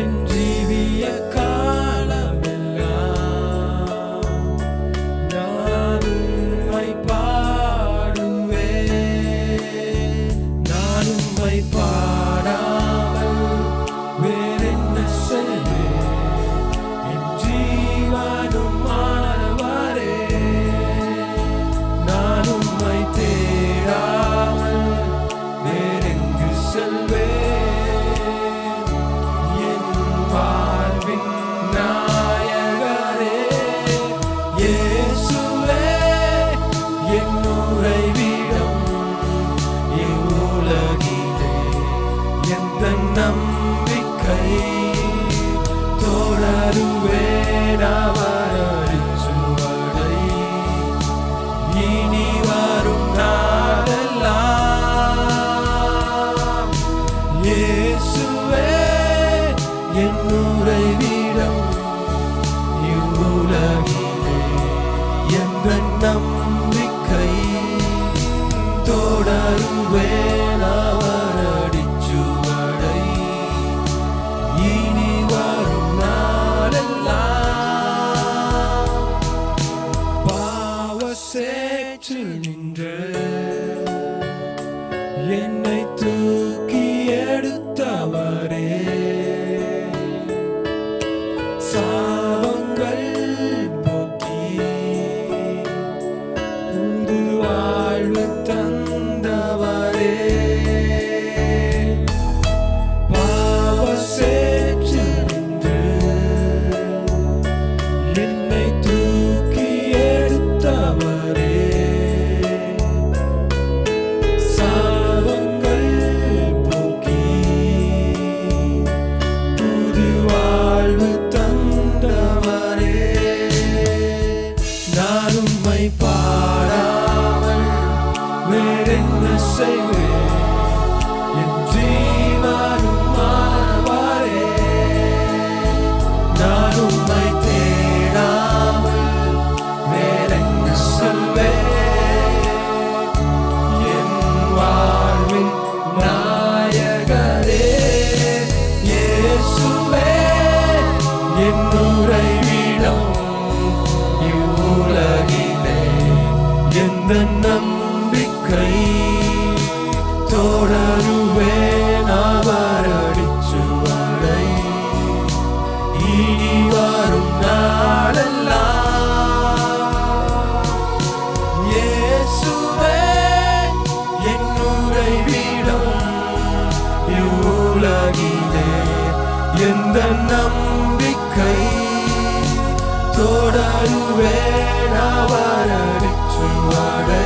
என் உறைவிடம் இவ்வுலகிலே எந்த நம்பிக்கை தொடருவேன் அவர் சுவடை இனி வரும் நாளெல்லாம் இயேசுவே என் உறைவிடம் இவ்வுலகிலே எந்த நம்பிக்கை തുടരുവേന വരടിച്ചു വടൈ ഇനി വരും നാളെല്ലാം പാവസേറ്റ് നിന്റെ written இந்த நம்பிக்கை தொடருவேன் அவர் அடிச்சும் அடை